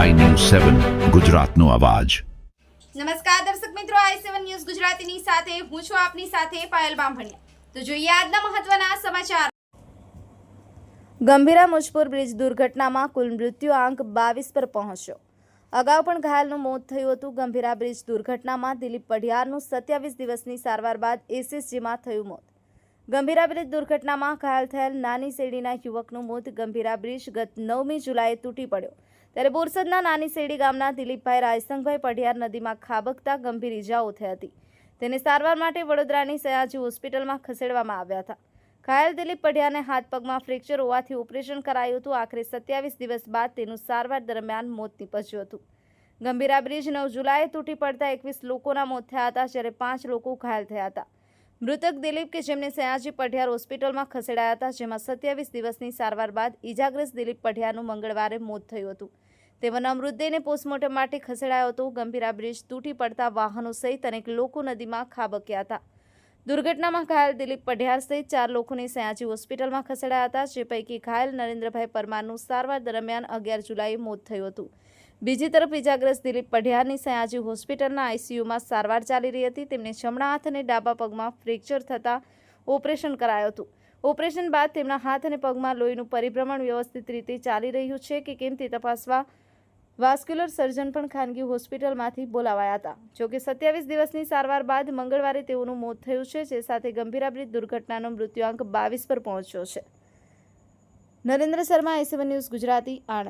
સેવન ગુજરાતનો અવાજ. નમસ્કાર દર્શક મિત્રો આઈ સેવન ન્યૂઝ ગુજરાતીની સાથે હું છું આપની સાથે પાયલ બામભણિયા. તો જોઈએ આજના મહત્વના સમાચાર. ગંભીરા મુજપુર બ્રિજ દુર્ઘટનામાં કુલ મૃત્યુ આંક બાવીસ પર પહોંચ્યો. અગાઉ પણ ઘાયલનું મોત થયું હતું. ગંભીરા બ્રિજ દુર્ઘટનામાં દિલીપ પઢિયારનું સત્યાવીસ દિવસની સારવાર બાદ એસએસજીમાં થયું મોત. ગંભીરા બ્રિજ દુર્ઘટનામાં ઘાયલ થયેલ નાની શેરડીના યુવકનું મોત ગંભીરા બ્રિજ ગત નવમી જુલાઈએ તૂટી પડ્યો. ત્યારે બોરસદના નાની શેરડી ગામના દિલીપભાઈ રાયસંગભાઈ પઢિયાર નદીમાં ખાબકતા ગંભીર ઇજાઓ થઈ હતી. તેને સારવાર માટે વડોદરાની સયાજી હોસ્પિટલમાં ખસેડવામાં આવ્યા હતા. ઘાયલ દિલીપ પઢિયાને હાથ પગમાં ફ્રેક્ચર હોવાથી ઓપરેશન કરાયું હતું. આખરે સત્યાવીસ દિવસ બાદ તેનું સારવાર દરમિયાન મોત નીપજ્યું હતું. ગંભીરા બ્રિજ નવ જુલાઈએ તૂટી પડતા એકવીસ લોકોના મોત થયા હતા, જ્યારે પાંચ લોકો ઘાયલ થયા હતા. મૃતક દિલીપ કે જેમને સયાજી પઢિયાર હોસ્પિટલમાં ખસેડાયા હતા, જેમાં સત્યાવીસ દિવસની સારવાર બાદ ઇજાગ્રસ્ત દિલીપ પઢિયારનું મંગળવારે મોત થયું હતું. તેઓના મૃતદેહને પોસ્ટમોર્ટમ માટે ખસેડાયો હતો. ગંભીરા બ્રિજ તૂટી પડતા વાહનો સહિત અનેક લોકો નદીમાં ખાબક્યા હતા. દુર્ઘટનામાં ઘાયલ દિલીપ પઢિયાર સહિત ચાર લોકોને સયાજી હોસ્પિટલમાં ખસેડાયા હતા, જે પૈકી ઘાયલ નરેન્દ્રભાઈ પરમારનું સારવાર દરમિયાન અગિયાર જુલાઈએ મોત થયું હતું. બીજી તરફ ઇજાગ્રસ્ત દિલીપ પઢિયારની સયાજી હોસ્પિટલના આઈસીયુમાં સારવાર ચાલી રહી હતી. તેમને જમણા હાથ અને ડાબા પગમાં ફ્રેક્ચર થતાં ઓપરેશન કરાયું હતું. ઓપરેશન બાદ તેમના હાથ અને પગમાં લોહીનું પરિભ્રમણ વ્યવસ્થિત રીતે ચાલી રહ્યું છે કે કેમ તે તપાસવા વાસ્ક્યુલર સર્જન પણ ખાનગી હોસ્પિટલમાંથી બોલાવાયા હતા. જોકે સત્યાવીસ દિવસની સારવાર બાદ મંગળવારે તેઓનું મોત થયું છે, જે સાથે ગંભીરાબ્રિત દુર્ઘટનાનો મૃત્યુઆંક બાવીસ પર પહોંચ્યો છે. Narendra Sharma AC one news Gujarati, Anand.